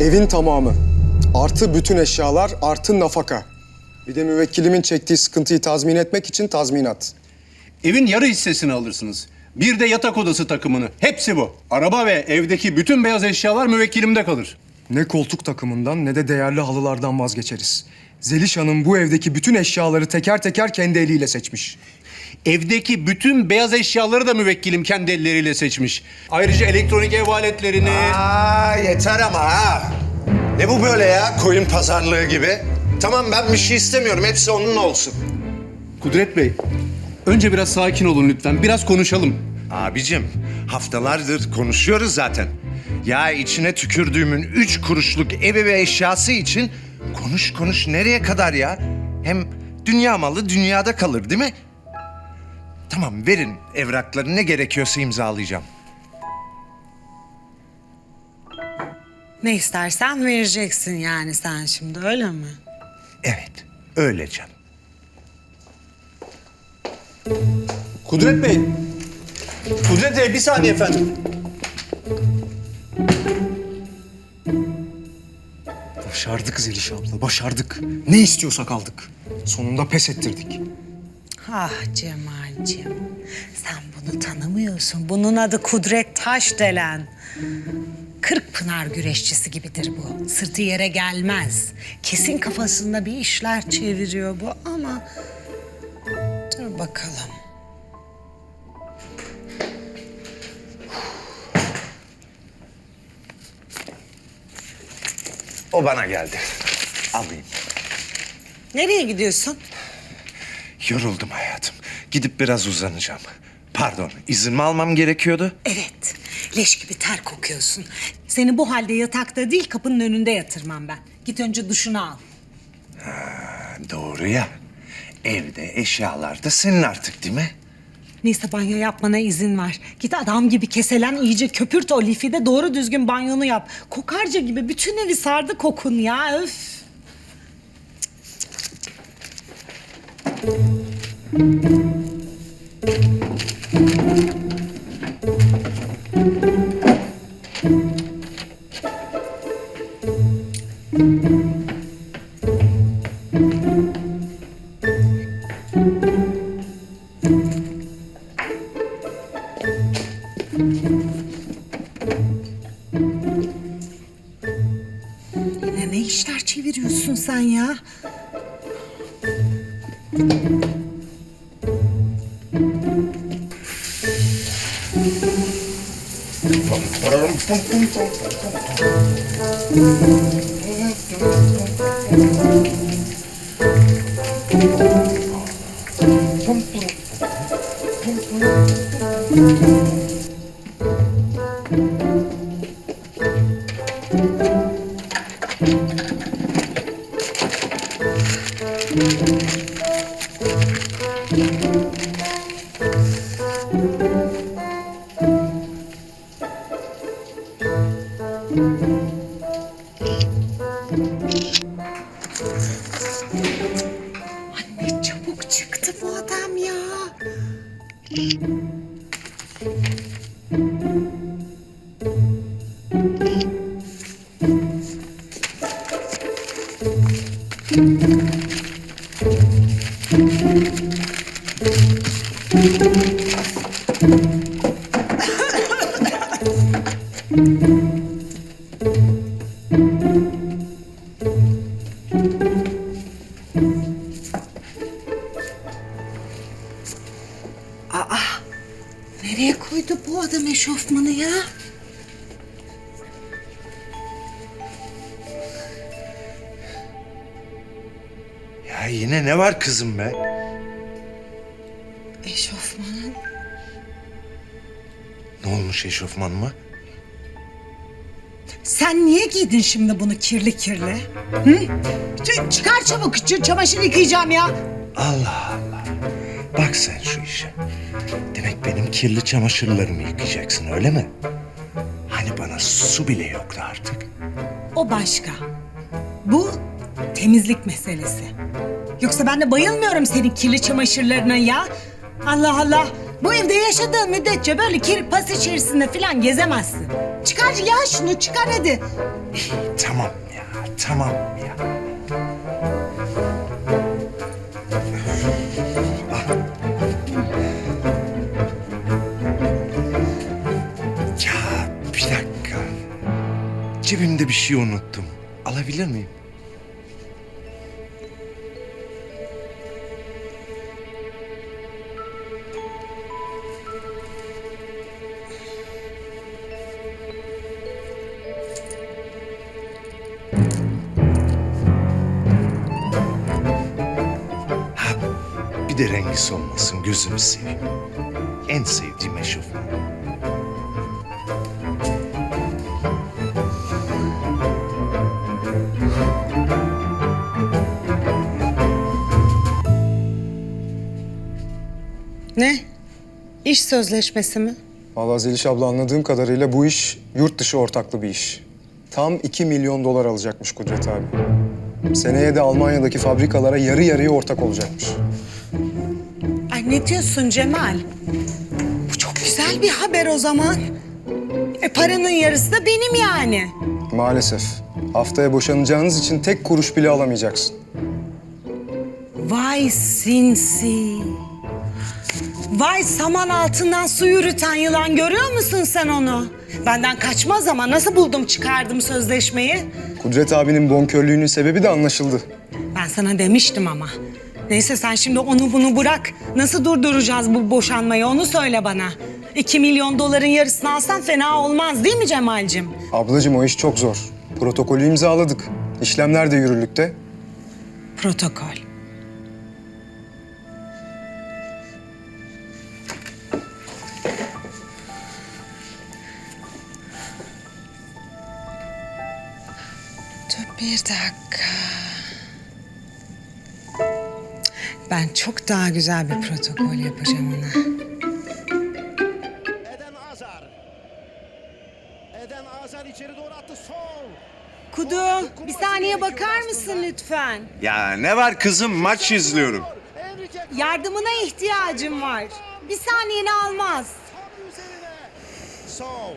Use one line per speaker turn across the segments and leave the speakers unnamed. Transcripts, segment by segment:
Evin tamamı. Artı bütün eşyalar, artı nafaka. Bir de müvekkilimin çektiği sıkıntıyı tazmin etmek için tazminat.
Evin yarı hissesini alırsınız. Bir de yatak odası takımını. Hepsi bu. Araba ve evdeki bütün beyaz eşyalar müvekkilimde kalır.
Ne koltuk takımından ne de değerli halılardan vazgeçeriz. Zeliş Hanım bu evdeki bütün eşyaları teker teker kendi eliyle seçmiş.
Evdeki bütün beyaz eşyaları da müvekkilim kendi elleriyle seçmiş. Ayrıca elektronik ev aletlerini...
Aa yeter ama ha. Ne bu böyle ya koyun pazarlığı gibi? Tamam ben bir şey istemiyorum hepsi onun olsun.
Kudret Bey, önce biraz sakin olun lütfen. Biraz konuşalım.
Abicim haftalardır konuşuyoruz zaten. Ya içine tükürdüğümün üç kuruşluk evi ve eşyası için konuş konuş nereye kadar ya? Hem dünya malı dünyada kalır değil mi? Tamam verin evrakları ne gerekiyorsa imzalayacağım.
Ne istersen vereceksin yani sen şimdi öyle mi?
Evet öyle canım.
Kudret Bey, Kudret Bey bir saniye efendim.
Başardık Zeliş abla, başardık. Ne istiyorsak aldık. Sonunda pes ettirdik.
Ah Cemal'cim sen bunu tanımıyorsun. Bunun adı Kudret Taşdelen. Kırk pınar güreşçisi gibidir bu. Sırtı yere gelmez. Kesin kafasında bir işler çeviriyor bu ama... Dur bakalım.
O bana geldi. Alayım.
Nereye gidiyorsun?
Yoruldum hayatım. Gidip biraz uzanacağım. Pardon, izin mi almam gerekiyordu?
Evet. Leş gibi ter kokuyorsun. Seni bu halde yatakta değil kapının önünde yatırmam ben. Git önce duşunu al.
Doğru ya. Evde eşyalar da senin artık değil mi?
Neyse banyo yapmana izin var. Git adam gibi keselen iyice köpürt o lifi de doğru düzgün banyonu yap. Kokarca gibi bütün evi sardı kokun ya öf. Yine ne işler çeviriyorsun sen ya? Ay ne çabuk çıktı bu adam ya. Nereye koydu bu adam eşofmanı ya?
Ya yine ne var kızım be? Ne olmuş eşofman mı?
Sen niye giydin şimdi bunu kirli kirli? Hı? Ç- çıkar çabuk ç- çamaşır yıkayacağım ya.
Allah Allah. Bak sen şu işe. Demek benim kirli çamaşırlarımı yıkayacaksın öyle mi? Hani bana su bile yoktu artık.
O başka. Bu temizlik meselesi. Yoksa ben de bayılmıyorum senin kirli çamaşırlarına ya. Allah Allah. Bu evde yaşadığın müddetçe böyle kir pas içerisinde falan gezemezsin. Çıkar ya şunu çıkar hadi.
Tamam ya, tamam ya. Ya bir dakika. Cebimde bir şey unuttum. Alabilir miyim? De rengi solmasın gözümü seveyim. En sevdiğim eşofman.
Ne? İş sözleşmesi mi?
Vallahi Zeliş abla anladığım kadarıyla bu iş yurt dışı ortaklı bir iş. Tam 2 milyon dolar alacakmış Kudret abi. Seneye de Almanya'daki fabrikalara yarı yarıya ortak olacakmış.
Ay ne diyorsun Cemal? Bu çok güzel bir haber o zaman. E paranın yarısı da benim yani.
Maalesef. Haftaya boşanacağınız için tek kuruş bile alamayacaksın.
Vay sinsi. Vay saman altından su yürüten yılan görüyor musun sen onu? Benden kaçmaz ama nasıl buldum çıkardım sözleşmeyi?
Kudret abinin bonkörlüğünün sebebi de anlaşıldı.
Ben sana demiştim ama. Neyse sen şimdi onu bunu bırak. Nasıl durduracağız bu boşanmayı onu söyle bana. İki milyon doların yarısını alsan fena olmaz değil mi Cemal'cim?
Ablacığım o iş çok zor. Protokolü imzaladık. İşlemler de yürürlükte.
Protokol. Dur bir dakika. Ben çok daha güzel bir protokol yapacağım ona.
Eden Azar. Eden Azar içeri doğru attı sol.
Kudu, bir saniye bakar mısın lütfen?
Ya ne var kızım maç izliyorum.
Yardımına ihtiyacım var. Bir saniyeni almaz.
Sol.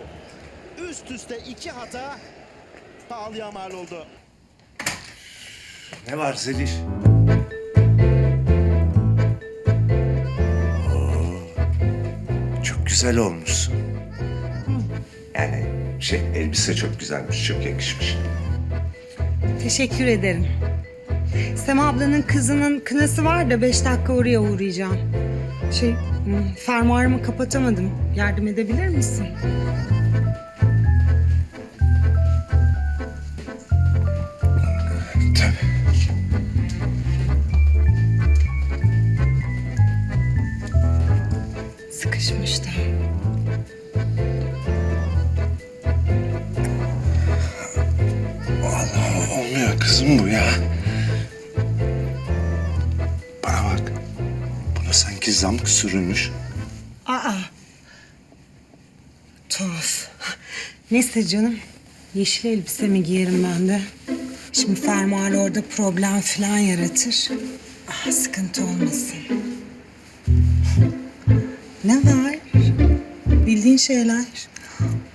Üst üste iki hata. Pahalıya mal oldu.
Ne var Zeliş? Güzel olmuşsun. Yani şey elbise çok güzelmiş, çok yakışmış.
Teşekkür ederim. Sema ablanın kızının kınası var da beş dakika oraya uğrayacağım. Şey, hmm, fermuarımı kapatamadım. Yardım edebilir misin?
Tabii. Sanki zamk sürülmüş.
Aa. Tuhaf. Neyse canım. Yeşil elbisemi giyerim ben de. Şimdi fermuar orada problem falan yaratır. Ah, sıkıntı olmasın. Ne var? Bildiğin şeyler.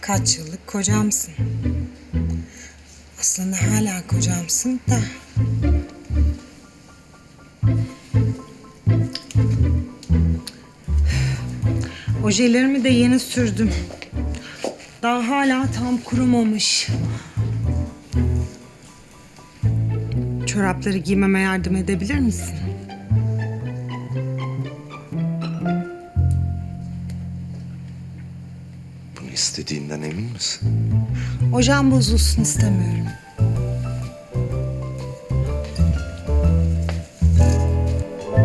Kaç yıllık kocamsın. Aslında hala kocamsın da. Ojelerimi de yeni sürdüm. Daha hala tam kurumamış. Çorapları giymeme yardım edebilir misin?
Bunu istediğinden emin misin?
Ojem bozulsun istemiyorum.